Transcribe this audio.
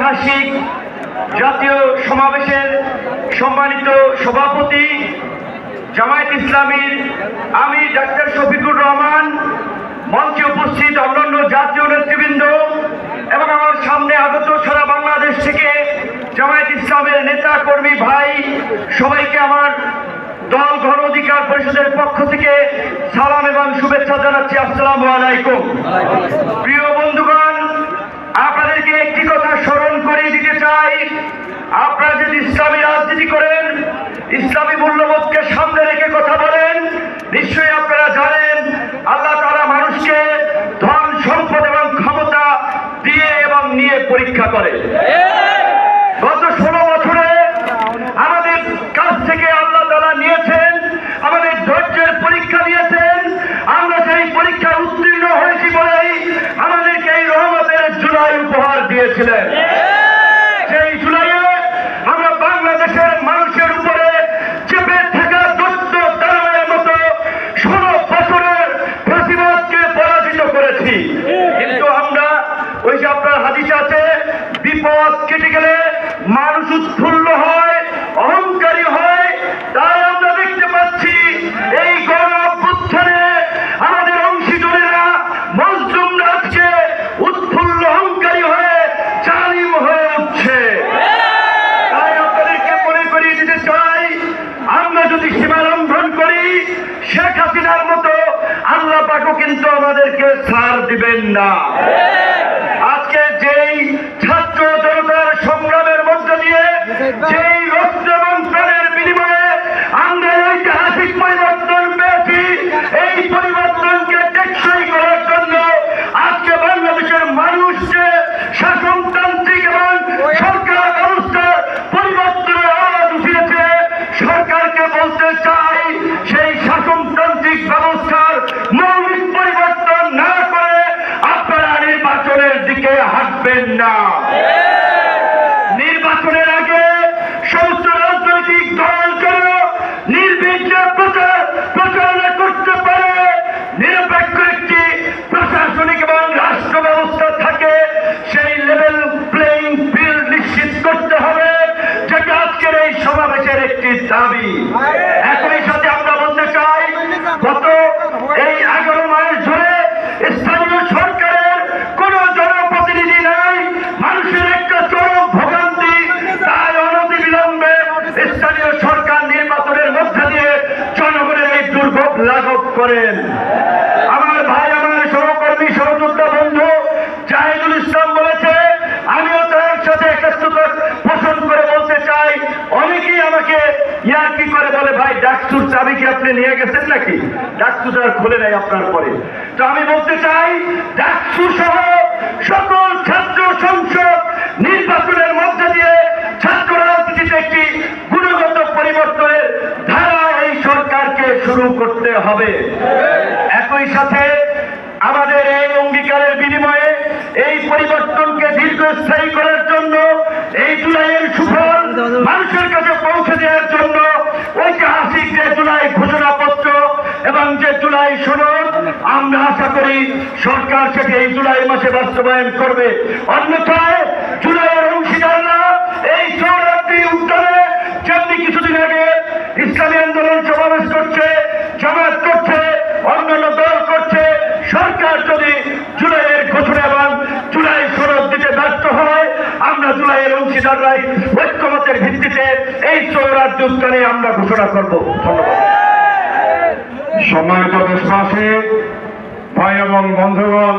ঐতিহাসিক জাতীয় সমাবেশের সম্মানিত সভাপতি জামায়াত ইসলামীর আমি ডাক্তার শফিকুর রহমান, মঞ্চে উপস্থিত অন্যান্য জাতীয় নেতৃবৃন্দ এবং আমার সামনে আগত সারা বাংলাদেশ থেকে জামায়াত ইসলামের নেতা কর্মী ভাই, সবাইকে আমার দল গণ অধিকার পরিষদের পক্ষ থেকে সালাম এবং শুভেচ্ছা জানাচ্ছি। আসসালামু আলাইকুম। প্রিয় বন্ধুগণ আপনাদেরকে একটি কথা স্মরণ করিয়ে দিতে চাই আপনারা যদি ইসলামী রাজনীতি করেন, ইসলামী মূল্যবোধকে সামনে রেখে কথা বলেন, নিশ্চয়ই আপনারা জানেন আল্লাহ তারা মানুষকে ধন, সম্পদ এবং ক্ষমতা দিয়ে এবং নিয়ে পরীক্ষা করে। করেছি। কিন্তু আমরা ওই যে আপনার হাদিস আছে কিন্তু আমাদেরকে ছাড় দিবেন না আজকে যেই ছাত্র জনতার সংগ্রামের মধ্য দিয়ে যেই রক্ত এবং প্রাণের বিনিময়ে আমরা ঐতিহাসিক পরিবর্তন পেয়েছি এই পরিবর্তনকে টেকসই করার জন্য আজকে বাংলাদেশের মানুষকে শাসনতান্ত্রিক এবং সরকার ব্যবস্থার পরিবর্তনের আওয়াজ উঠিয়েছে সরকারকে বলতে চাই সেই শাসনতান্ত্রিক ব্যবস্থার মৌলিক পরিবর্তন না করে আপনারা নির্বাচনের দিকে হাঁটবেন না। নির্বাচনের আগে সমস্ত রাজনৈতিক দল যেন নির্বিঘ্নে প্রচার প্রচারণা করতে পারে। নিরপেক্ষ একটি প্রশাসনিক এবং রাষ্ট্র ব্যবস্থা থাকে, সেই লেভেল প্লেইং ফিল্ড নিশ্চিত করতে হবে যেটা আজকের এই সমাবেশের একটি দাবি একই সাথে আমরা বলতে চাই গত এই এগারো মাস ধরে স্থানীয় সরকারের কোন জনপ্রতিনিধি নাই মানুষের একটা চরম ভোগান্তি তাই অনতিবিলম্বে স্থানীয় সরকার নির্বাচনের মধ্যে দিয়ে জনগণের এই দুর্ভোগ লাঘব করেন। আমার ভাই, আমার সহকর্মী, সহযোদ্ধা বন্ধু জাহিদুল ইসলাম বলেছে, আমিও তার সাথে একাত্মতা পোষণ করে বলতে চাই। অনেকেই আমাকে ইয়ার কি করে বলে ভাই, ডাকসুর চাবি কি আপনি নিয়ে গেছেন নাকি? ডাকসুর আর খুলে নেয় আপনার পরে। তো আমি বলতে চাই, ডাকসু সহ সকল ছাত্র সংসদ নির্বাচনের মধ্যে দিয়ে ছাত্র রাজনীতিতে একটি গুণগত পরিবর্তনের ধারা এই সরকারকে শুরু করতে হবে। একই সাথে আমাদের এই অঙ্গীকারের বিনিময়ে এই পরিবর্তনকে দীর্ঘস্থায়ী করার জন্য, এই জুলাইয়ের সুফল মানুষের কাছে পৌঁছে দেওয়ার জন্য ঐতিহাসিক যে জুলাই ঘোষণাপত্র এবং যে জুলাই সনদ, আমরা আশা করি সরকার সেটি এই জুলাই মাসে বাস্তবায়ন করবে। অন্যথায় জুলাইয়ের অংশীদাররা এই সৌরাত্রি উত্তরে যেমনি কিছুদিন আগে ইসলামী আন্দোলন সমাবেশ করছে জামাত করছে, অন্যান্য দল করছে, সরকার যদি জুলাইয়ের ঘোষণা এবং জুলাই সনদ দিতে ব্যর্থ হয়, আমরা জুলাইয়ের অংশীদাররাই ঐক্যমতের ভিত্তিতে এই চৌরাজ্য উত্তরে আমরা ঘোষণা করব। ধন্যবাদ। সম্মানিত দেশবাসী, ভাই এবং বন্ধুগণ